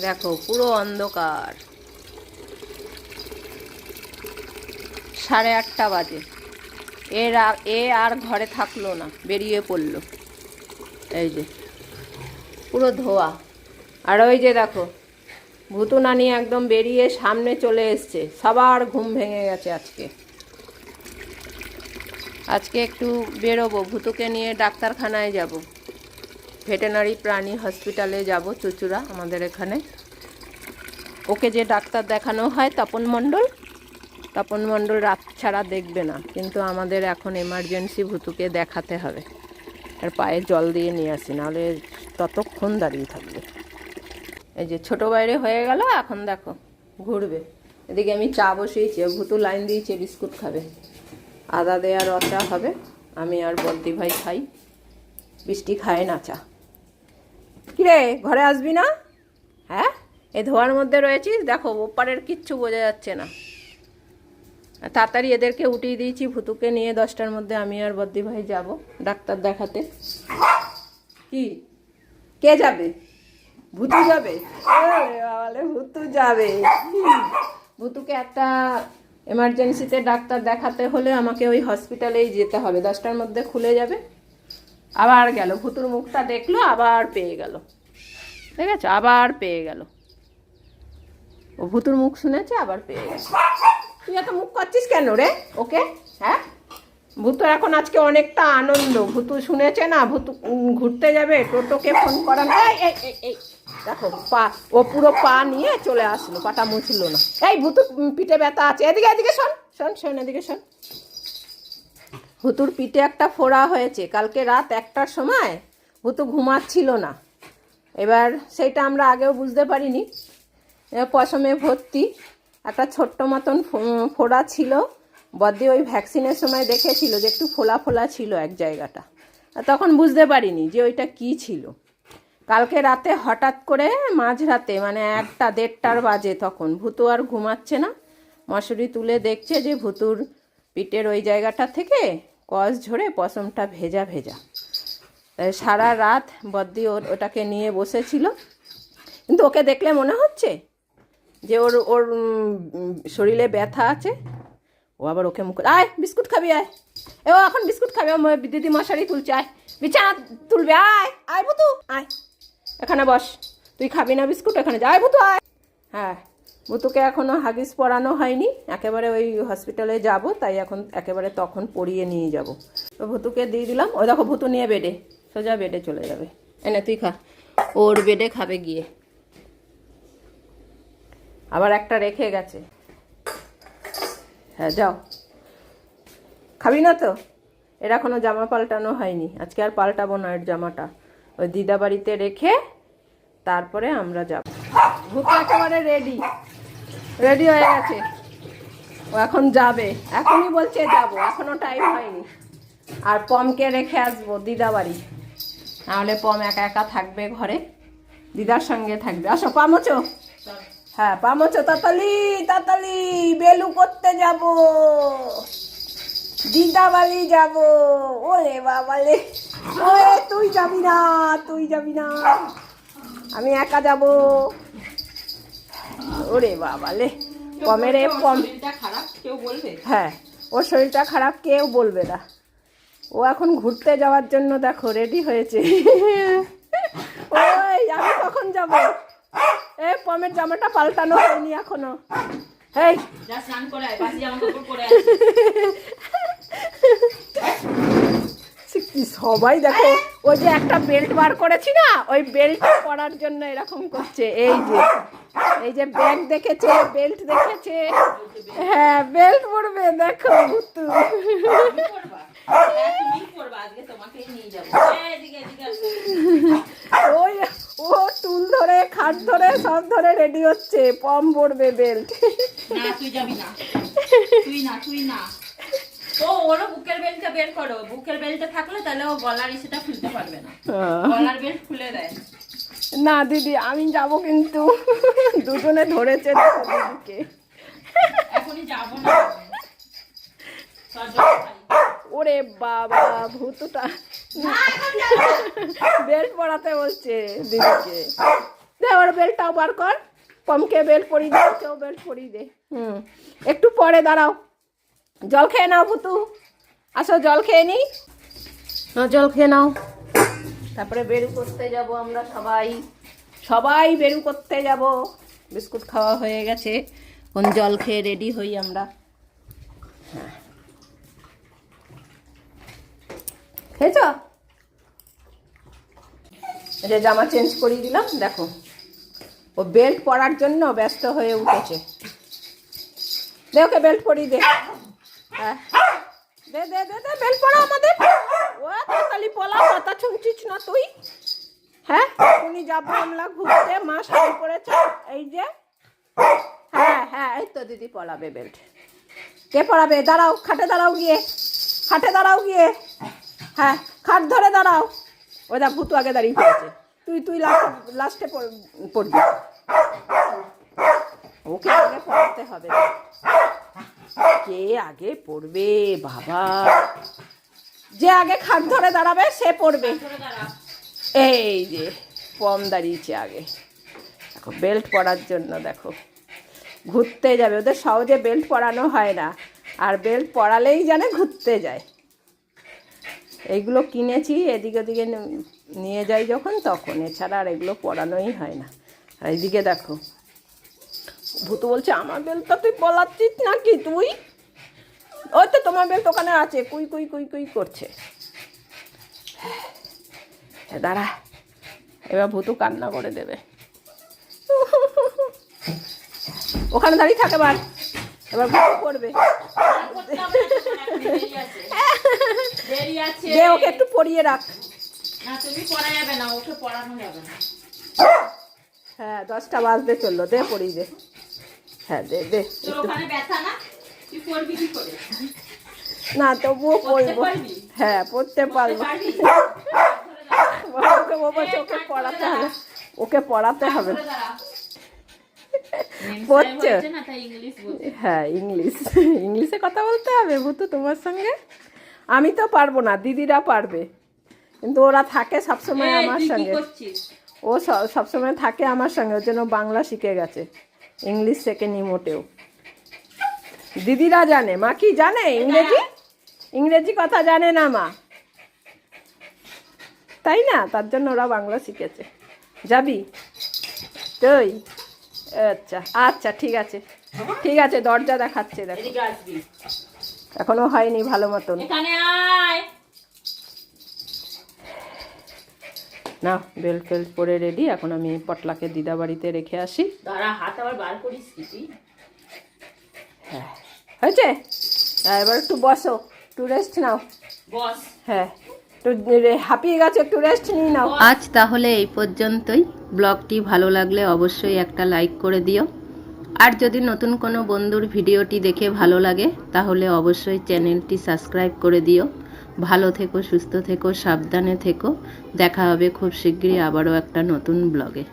দেখো, পুরো অন্ধকার। সাড়ে আটটা বাজে। এর এ আর ঘরে থাকল না, বেরিয়ে পড়ল। এই যে, পুরো ধোয়া। আর ওই যে দেখো, ভুতু নানি একদম বেরিয়ে সামনে চলে এসছে। সবার ঘুম ভেঙে গেছে আজকে। আজকে একটু বেরোবো, ভুতুকে নিয়ে ডাক্তারখানায় যাব। ভেটেনারি প্রাণী হসপিটালে যাব চুচুড়া, আমাদের এখানে। ওকে যে ডাক্তার দেখানো হয়, তপন মণ্ডল। তপন মণ্ডল রাত ছাড়া দেখবে না, কিন্তু আমাদের এখন এমার্জেন্সি ভুতুকে দেখাতে হবে। আর পায়ে জল দিয়ে নিয়ে আসি, নাহলে ততক্ষণ দাঁড়িয়ে থাকবে। এই যে ছোট বাইরে হয়ে গেল, এখন দেখো, ঘুরবে। এদিকে আমি চা বসিয়েছি ভুতু লাইন দিয়েছে, বিস্কুট খাবে। আদা দেয়া রচা হবে, আমি আর বদ্দি ভাই খাই। বৃষ্টি খায় না চা। কিরে, ঘরে আসবি না? হ্যাঁ? এই ধোয়ার মধ্যে রয়েছিস? দেখো, ওপারের কিচ্ছু বোঝা যাচ্ছে না। তাড়াতাড়ি এদেরকে উঠিয়ে দিয়েছি, ভুতুকে নিয়ে দশটার মধ্যে আমি আর বদ্দি ভাই যাব ডাক্তার দেখাতে। কি? কে যাবে? ভুতু যাবে? ভুতু যাবে। ভুতুকে একটা এমার্জেন্সিতে ডাক্তার দেখাতে হলে আমাকে ওই হসপিটালেই যেতে হবে। দশটার মধ্যে খুলে যাবে। আবার গেল, ভুতুর মুখটা দেখল, আবার পেয়ে গেল। ঠিক আছে? আবার পেয়ে গেল। ও ভুতুর মুখ শুনেছে, আবার পেয়ে গেছে তুই এত মুখ করছিস কেন রে? ওকে? হ্যাঁ? ভুতু এখন আজকে অনেকটা আনন্দ। ভুতু শুনেছে না, ভুতু ঘুরতে যাবে, টোটোকে ফোন করা এই দেখো, পা, ও পুরো পা নিয়ে চলে আসলো, পাটা মুছলো না। এই ভুতু পিঠে ব্যথা আছে। এদিকে এদিকে শোন শোন শোন, এদিকে শোন। হুতুর পিঠে একটা ফোড়া হয়েছে। কালকে রাত একটার সময় হুতু ঘুমাচ্ছিল না। এবার সেটা আমরা আগেও বুঝতে পারিনি। পশমে ভর্তি একটা ছোট্ট মতন ফোড়া ছিল। বদ্দি ওই ভ্যাকসিনের সময় দেখেছিল যে একটু ফোলা ফোলা ছিল এক জায়গাটা। তখন বুঝতে পারিনি যে ওইটা কি ছিল। কালকে রাতে হঠাৎ করে মাঝরাতে মানে একটা দেড়টার বাজে তখন, ভুতু আর ঘুমাচ্ছে না। মশুরি তুলে দেখছে যে ভুতুর পিঠের ওই জায়গাটা থেকে কস ঝরে পশমটা ভেজা ভেজা। সারা রাত বদ্দি ওর ওটাকে নিয়ে বসেছিল। কিন্তু ওকে দেখলে মনে হচ্ছে যে ওর ওর শরীরে ব্যথা আছে। ও আবার ওকে মুখ আয়, বিস্কুট খাবি, আয়। এ, ও এখন বিস্কুট খাবে দিদি মশারি তুলছে, আয়। বিছানা তুলবে, আয় আয় বুতু, আয়। এখানে বস, তুই খাবি না বিস্কুট, এখানে যা, আয় বুতু, আয়। হ্যাঁ বুতুকে এখনও হাগিস পরানো হয়নি। একেবারে ওই হসপিটালে যাব, তাই এখন একেবারে তখন পরিয়ে নিয়ে যাব। তো ভুতুকে দিয়ে দিলাম। ওই দেখো, ভুতু নিয়ে বেডে, সোজা বেডে চলে যাবে। এনে তুই খা। ওর বেডে খাবে গিয়ে। আবার একটা রেখে গেছে। হ্যাঁ যাও। খাবি না তো? এর এখনও জামা পাল্টানো হয়নি। আজকে আর পাল্টাবো না এর জামাটা। ওই দিদা বাড়িতে রেখে তারপরে আমরা যাব। ভুতু একেবারে রেডি রেডি হয়ে গেছে? ও এখন যাবে। এখনই বলছে যাব এখনও টাইম হয়নি। আর পমকে রেখে আসব, দিদা বাড়ি। নাহলে পম একা একা থাকবে ঘরে। দিদার সঙ্গে থাকবে। আসো পামোচো হ্যাঁ পামোচো তাতালি তাতালি, বেলু করতে যাব। দিদা বাড়ি যাব। ওরে বাবালে ওরে, তুই যাবি না, তুই যাবি না। আমি একা যাব। ওরে বাবালে পমেরে পম হ্যাঁ ওর শরীরটা খারাপ কেউ বলবে না। ও এখন ঘুরতে যাওয়ার জন্য দেখো রেডি হয়েছে। ওই আমি কখন যাব? এ পমের জামাটা পাল্টানো হয়নি এখনও। এই স্নান করে কি সবাই দেখো ওই যে একটা বেল্ট বার করেছি না, ওই বেল্ট পরার জন্য এরকম করছে। এই যে এই যে ব্যাগ দেখেছে বেল্ট দেখেছে। হ্যাঁ বেল্ট পরবে, দেখো ভুতু। ওই, ও টুল ধরে, খাট ধরে, সব ধরে রেডি হচ্ছে, পম পড়বে বেল্ট না, তুই যাবি না। তুই না তুই না। ও ওরও বুকের বেল্টটা বের করো। বুকের বেল্টে থাকলে তাহলে ও গলার ইসেটা খুলতে পারবে না। গলার বেল্ট খুলে দেয়। না দিদি আমি যাব কিন্তু। দুজনে ধরেছে দিদিকে এখনই যাব না। ওরে বাবা ভূতটা। বেল্ট পরাতে বলছে দিদিকে। দে ওর বেল্টটাও বার কর। পমকে বেল্ট পরিয়ে দে কেউ বেল্ট পরিয়ে দে। হুম। একটু পরে দাঁড়াও। জল খেয়ে নাও ভুতু। আসো জল খেয়ে নি। জল খেয়ে নাও। তারপরে বেরু করতে যাব আমরা সবাই। সবাই বেরু করতে যাব। বিস্কুট খাওয়া হয়ে গেছে। কোন জল খেয়ে রেডি হই আমরা। খেয়েছ? যে জামা চেঞ্জ করিয়ে দিলাম দেখো। ও বেল্ট পরার জন্য ব্যস্ত হয়ে উঠেছে। দে ওকে বেল্ট পরিয়ে দে। দে দে দে দে বেল্ট পরা আমাদের। ও তালি পলা কথা শুনছিস না তুই? হ্যাঁ? উনি যাব আমরা ঘুরতে মা শাড়ি পরেছে। এই যে। হ্যাঁ হ্যাঁ এই তো দিদি পলাবে বেল্ট। কে পড়াবে দাঁড়াও, খাটে দাঁড়াও গিয়ে। খাটে দাঁড়াও গিয়ে। হ্যাঁ খাট ধরে দাঁড়াও। ওই দা ভুতু আগে দাঁড়িয়ে পড়েছে। তুই তুই লাস্টে পড়বি। ওকে আগে পড়াতে হবে। কে আগে পড়বে, বাবা? যে আগে খাট ধরে দাঁড়াবে, সে পড়বে। এই যে পম দাঁড়িয়েছে আগে। দেখো, বেল্ট পরার জন্য, দেখো। ঘুরতে যাবে, ওদের সহজে বেল্ট পরানো হয় না। আর বেল্ট পরালেই জানে ঘুরতে যায়। এইগুলো কিনেছি, এদিকে ওদিকে নিয়ে যাই যখন, তখন। এছাড়া আর এগুলো পরানোই হয় না। আর এইদিকে দেখো ভূতু বলছে আমার বেলটা তুই পলাচ্ছিস নাকি তুই? ওই তো তোমার বেল্ট ওখানে আছে, কুই কুই কুই কুই করছে। দাঁড়া, এবার ভূতু কান্না করে দেবে। ওখানে দাঁড়িয়ে থাকে এবার এবার ভূতু করবে দে ওকে একটু পরিয়ে রাখ। হ্যাঁ দশটা বাজতে চলল, দে পরিয়ে দে। হ্যাঁ দে দে না? তবুও পড়ব। হ্যাঁ পড়তে পারব। ওকে বলছে ওকে পড়াতে হবে। ওকে পড়াতে হবে। পড়ছে। হ্যাঁ ইংলিশ। ইংলিশে কথা বলতে হবে ভূতু তোমার সঙ্গে? আমি তো পারব না দিদিরা পারবে। কিন্তু ওরা থাকে সবসময় আমার সঙ্গে। ও সবসময় থাকে আমার সঙ্গে ওর জন্য বাংলা শিখে গেছে। ইংলিশ শেখেনি মোটেও। দিদিরা জানে মা কি জানে ইংরেজি? ইংরেজি কথা জানে না মা। তাই না? তার জন্য ওরা বাংলা শিখেছে। যাবি? তুই? আচ্ছা আচ্ছা ঠিক আছে। ঠিক আছে দরজা দেখাচ্ছে দেখো। এখনও হয়নি ভালো মতন এখানে আয় না বেল্ট ফেল পরে রেডি এখন আমি পটলাকে দিদা বাড়িতে রেখে আসি। হাত আবার বার করিস হ্যাঁ। হয়েছে? হ্যাঁ এবার একটু বসো একটু রেস্ট নাও। বস। হ্যাঁ হাঁপিয়ে গেছে একটু রেস্ট নিয়ে নাও। আজ তাহলে এই পর্যন্তই। ব্লগটি ভালো লাগলে অবশ্যই একটা লাইক করে দিও। আর যদি নতুন কোনো বন্ধুর ভিডিওটি দেখে ভালো লাগে তাহলে অবশ্যই চ্যানেলটি সাবস্ক্রাইব করে দিও। ভালো থেকো সুস্থ থেকো সাবধানে থেকো। দেখা হবে খুব শীঘ্রই আবারও একটা নতুন ব্লগে